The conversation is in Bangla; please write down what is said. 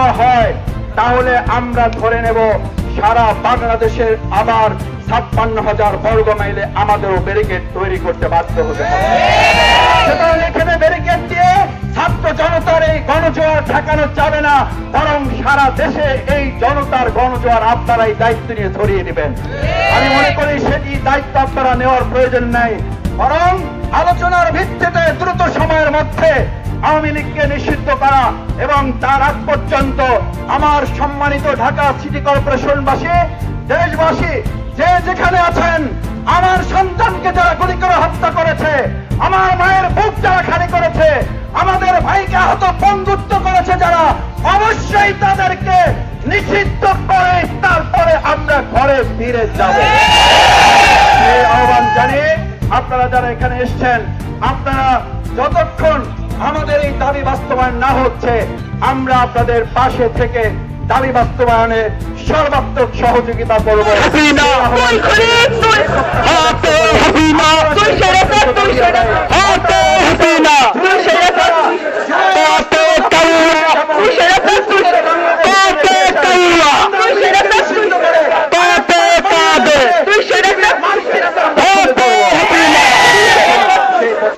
দেওয়া হয়, তাহলে আমরা ধরে নেব সারা বাংলাদেশের আবার ছাপ্পান্ন হাজার বর্গ মাইলে আমাদেরও ব্যারিকেড তৈরি করতে বাধ্য হতে হবে। এখানে ব্যারিকেড দিয়ে ছাত্র জনতার এই গণজোয়ার ঠেকানো যাবে না, বরং সারা দেশে এই জনতার গণজোয়ার আপনারাই দায়িত্ব নিয়ে ছড়িয়ে নেবেন। আমি মনে করি সেটি দায়িত্ব আপনারা নেওয়ার প্রয়োজন নাই, বরং আলোচনার ভিত্তিতে দ্রুত সময়ের মধ্যে আওয়ামী লীগকে নিষিদ্ধ করা এবং তার আগ পর্যন্ত আমার সম্মানিত ঢাকা সিটি কর্পোরেশনবাসী, দেশবাসী, যে যেখানে আছেন, আমার সন্তানকে যারা গুলি করে হত্যা করেছে, আমার মায়ের বুক যারা খালি করেছে, আমাদের ভাইকে আহত বন্ধুত্ব করেছে যারা, অবশ্যই তাদেরকে নিষিদ্ধ করে তারপরে আমরা ঘরে ফিরে যাব। আহ্বান জানিয়ে আপনারা যারা এখানে এসছেন, আপনারা যতক্ষণ আমাদের এই দাবি বাস্তবায়ন না হচ্ছে আমরা আপনাদের পাশে থেকে দাবি বাস্তবায়নে সর্বাত্মক সহযোগিতা করব।